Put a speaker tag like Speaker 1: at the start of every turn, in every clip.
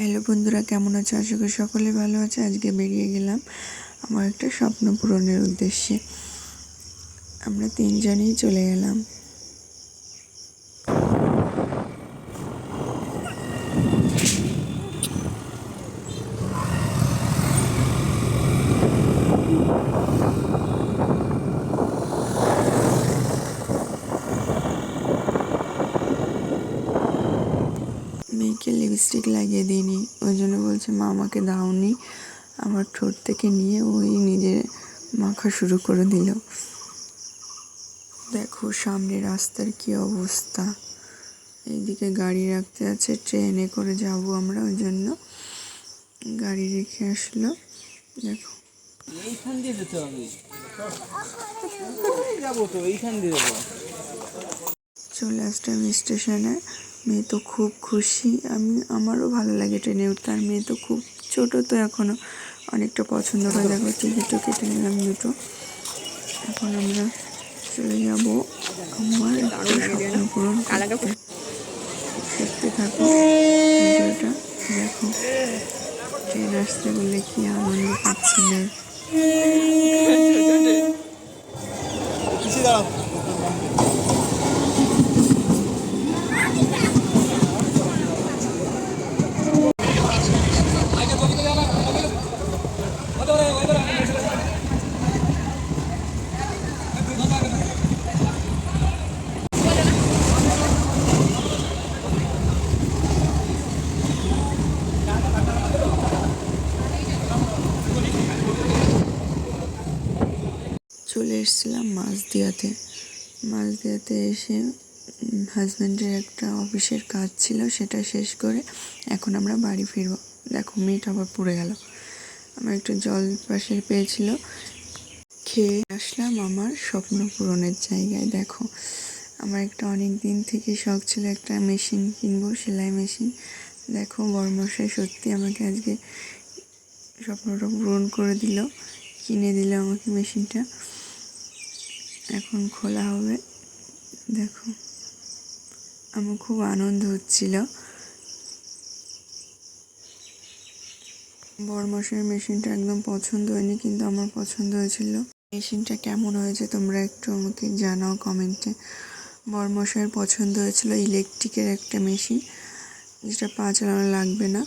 Speaker 1: Hello বন্ধুরা, কেমন আছো? আশা করি সকলে ভালো আছে। আজকে বেরিয়ে গেলাম আমার একটা স্বপ্ন পূরণের উদ্দেশ্যে। আমরা তিনজনেই চলে গেলাম। লিপস্টিক লাগিয়ে দিইনি। ওই জন্য বলছে মা আমাকে দাওনি। আমার ঠোঁট থেকে নিয়ে ওই নিজে মাখা শুরু করে দিল। দেখো সামনে রাস্তার কি অবস্থা। এইদিকে গাড়ি রাখতে আছে ট্রেনে করে যাব আমরা ওই জন্য গাড়ি রেখে আসলো। দেখো।
Speaker 2: এইখান দিয়ে যেতে হবে। যাব তো এইখান দিয়ে
Speaker 1: চলে আসলাম স্টেশনে। মেয়ে তো খুব খুশি। আমি, আমারও ভালো লাগে ট্রেনে উঠতে। আর মেয়ে তো খুব ছোটো, তো এখনও অনেকটা পছন্দ করে দেখো, টিকিটও কেটে নিলাম দুটো। এখন আমরা চলে যাব আমার স্বপ্ন পূরণ দেখতে থাকো ভিডিওটা। দেখো, ট্রেন আসতে বললে কি আনন্দ পাচ্ছি না চলে এসেছিলাম মাঝদিয়াতে মাঝদিয়াতে এসে হাজব্যান্ডের একটা অফিসের কাজ ছিল, সেটা শেষ করে এখন আমরা বাড়ি ফিরবো। দেখো, মেয়েটা আবার পড়ে গেল। আমার একটু জল পাশে পেয়েছিল। খেয়ে আসলাম আমার স্বপ্ন পূরণের জায়গায়। দেখো, আমার একটা অনেক দিন থেকে শখ ছিল একটা মেশিন কিনবো, সেলাই মেশিন। দেখো, বর্মশাই সত্যি আমাকে আজকে স্বপ্নটা পূরণ করে দিল, কিনে দিল আমাকে মেশিনটা। এখন খোলা হবে। দেখো, আমার খুব আনন্দ হচ্ছিল। বড়মশাইয়ের মেশিনটা একদম পছন্দ হয়নি, কিন্তু আমার পছন্দ হয়েছিল। মেশিনটা কেমন হয়েছে তোমরা একটু আমাকে জানাও কমেন্টে। বড়মশাইয়ের পছন্দ হয়েছিল ইলেকট্রিকের একটা মেশিন। যেটা পা চালানো লাগবে না।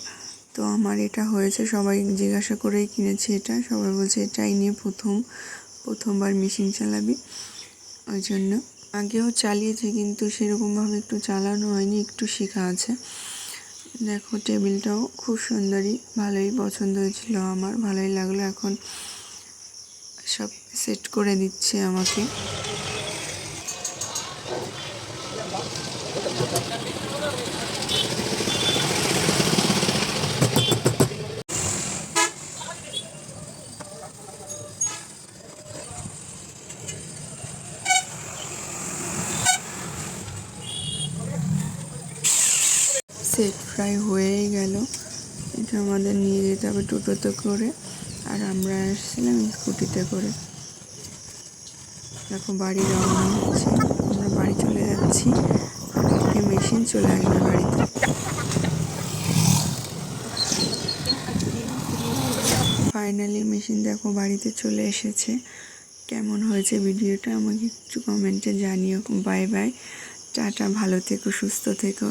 Speaker 1: তো আমার এটা হয়েছে, সবাই জিজ্ঞাসা করেই কিনেছি এটা। সবাই বলছে, এটাই নিয়ে প্রথম প্রথমবার মেশিন চালাবি। ওই জন্য। আগেও চালিয়েছি কিন্তু সেরকমভাবে একটু চালানো হয়নি, একটু শেখা আছে। দেখো, টেবিলটাও খুব সুন্দরই, ভালোই পছন্দ হয়েছিল আমার, ভালোই লাগল। এখন সব সেট করে দিচ্ছে আমাকে। সেট প্রায় হয়েই গেল। এটা আমাদের নিয়ে যেতে হবে টোটোতে করে। আর আমরা আসছিলাম স্কুটিতে করে। দেখো বাড়ি রওনা হচ্ছে। আমরা বাড়ি চলে যাচ্ছি। মেশিন চলে আসবে বাড়িতে। ফাইনালি মেশিন দেখো বাড়িতে চলে এসেছে। কেমন হয়েছে ভিডিওটা আমাকে একটু কমেন্টে জানিও। Bye bye. টাটা, ভালো থেকো, সুস্থ থেকো।